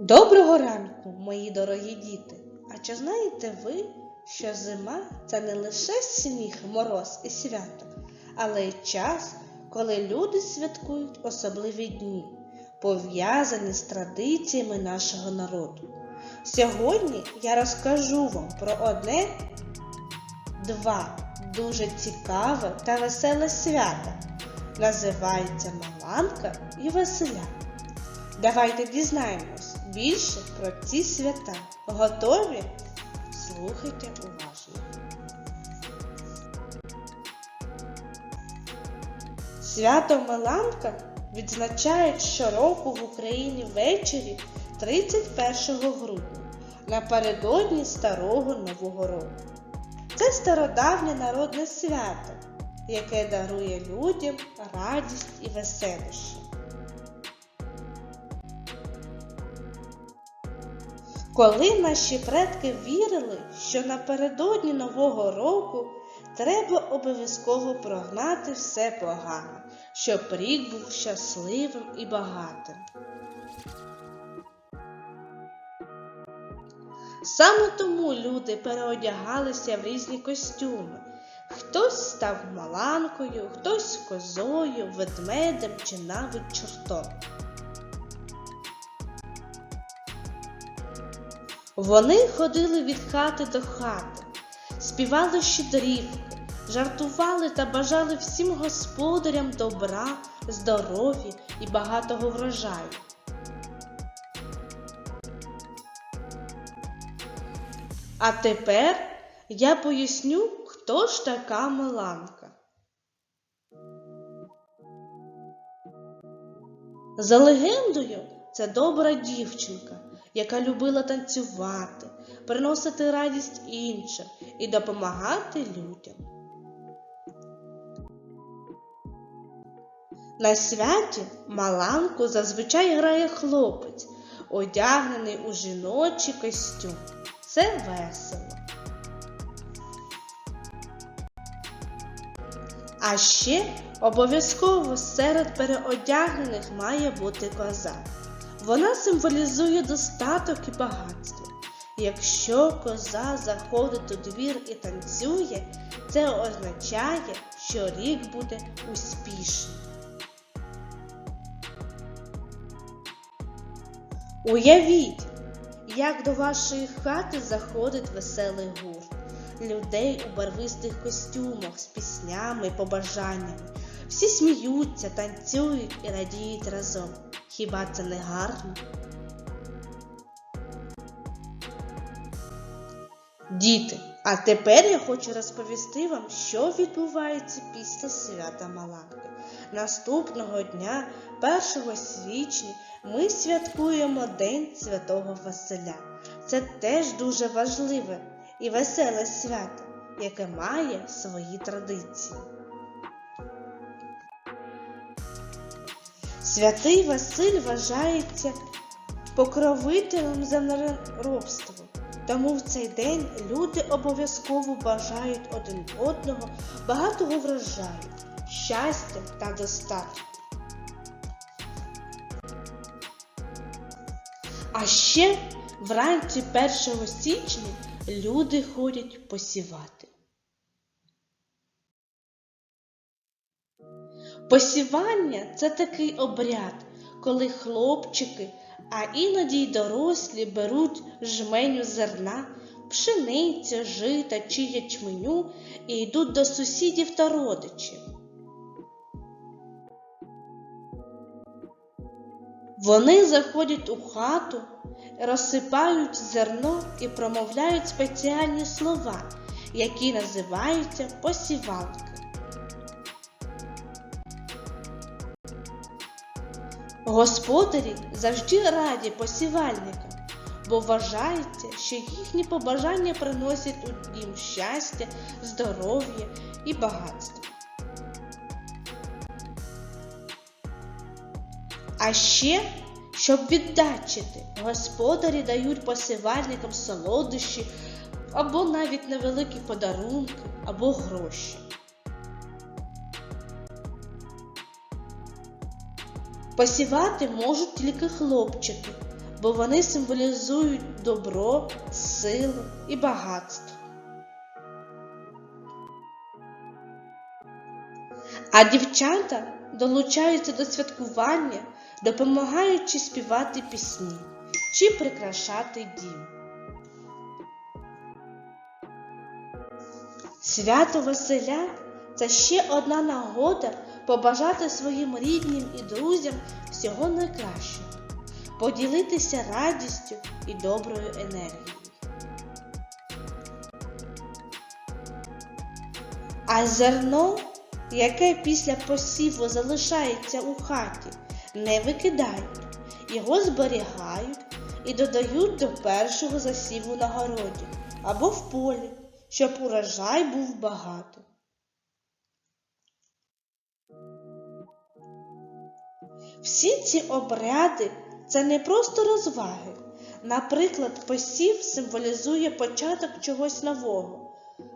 Доброго ранку, мої дорогі діти! А чи знаєте ви, що зима це не лише сніг, мороз і свято, але й час, коли люди святкують особливі дні, пов'язані з традиціями нашого народу. Сьогодні я розкажу вам про одне, два дуже цікаве та веселе свято. Називається Маланка і Веселя. Давайте дізнаємось більше про ці свята. Готові? Слухайте уважно. Свято Меланка відзначають щороку в Україні ввечері 31 грудня напередодні Старого Нового року. Це стародавнє народне свято, яке дарує людям радість і веселище. Коли наші предки вірили, що напередодні Нового року треба обов'язково прогнати все погане, щоб рік був щасливим і багатим. Саме тому люди переодягалися в різні костюми. Хтось став маланкою, хтось козою, ведмедем чи навіть чортом. Вони ходили від хати до хати, співали щедрівки, жартували та бажали всім господарям добра, здоров'я і багатого врожаю. А тепер я поясню, хто ж така Меланка. За легендою, це добра дівчинка, яка любила танцювати, приносити радість іншим і допомагати людям. На святі Маланку зазвичай грає хлопець, одягнений у жіночий костюм. Це весело. А ще обов'язково серед переодягнених має бути коза. Вона символізує достаток і багатство. Якщо коза заходить у двір і танцює, це означає, що рік буде успішним. Уявіть, як до вашої хати заходить веселий гурт людей у барвистих костюмах з піснями і побажаннями. Всі сміються, танцюють і радіють разом. Хіба це не гарно? Діти, а тепер я хочу розповісти вам, що відбувається після свята Маланки. Наступного дня, 1 січня, ми святкуємо День Святого Василя. Це теж дуже важливе і веселе свято, яке має свої традиції. Святий Василь вважається покровителем землеробства, тому в цей день люди обов'язково бажають один одного багатого врожаю, щастя та достатку. А ще вранці 1 січня люди ходять посівати. Посівання це такий обряд, коли хлопчики, а іноді й дорослі беруть жменю зерна, пшениця, жита чи ячменю і йдуть до сусідів та родичів. Вони заходять у хату, розсипають зерно і промовляють спеціальні слова, які називаються посівалки. Господарі завжди раді посівальникам, бо вважається, що їхні побажання приносять дім щастя, здоров'я і багатство. А ще, щоб віддачити, господарі дають посівальникам солодощі або навіть невеликі подарунки або гроші. Посівати можуть тільки хлопчики, бо вони символізують добро, силу і багатство. А дівчата долучаються до святкування, допомагаючи співати пісні чи прикрашати дім. Свято Василя це ще одна нагода побажати своїм рідним і друзям всього найкращого, поділитися радістю і доброю енергією. А зерно, яке після посіву залишається у хаті, не викидають, його зберігають і додають до першого засіву на городі або в полі, щоб урожай був багато. Всі ці обряди це не просто розваги. Наприклад, посів символізує початок чогось нового,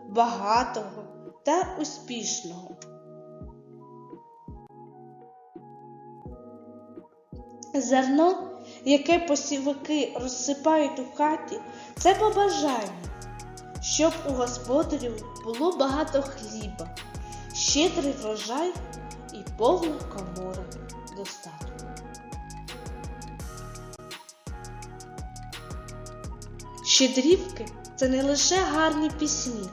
багатого та успішного. Зерно, яке посівики розсипають у хаті, це побажання, щоб у господарів було багато хліба, щедрий врожай і повна комора достатку. Щедрівки це не лише гарні пісні,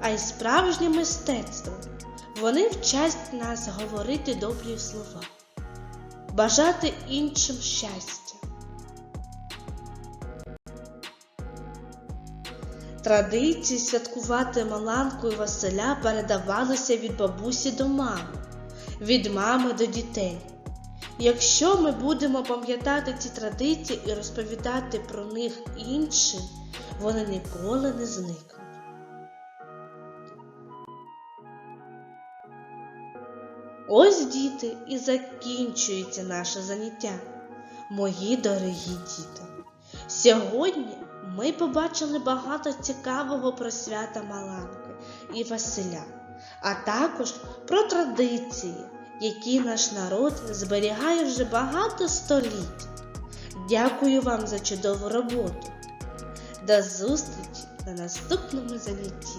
а й справжнє мистецтво. Вони вчать нас говорити добрі слова, бажати іншим щастя. Традиції святкувати Маланку і Василя передавалися від бабусі до мами, від мами до дітей. Якщо ми будемо пам'ятати ці традиції і розповідати про них іншим, вони ніколи не зникнуть. Ось діти і закінчується наше заняття, мої дорогі діти. Сьогодні ми побачили багато цікавого про свята Маланки і Василя, а також про традиції, які наш народ зберігає вже багато століть. Дякую вам за чудову роботу. До зустрічі на наступному занятті.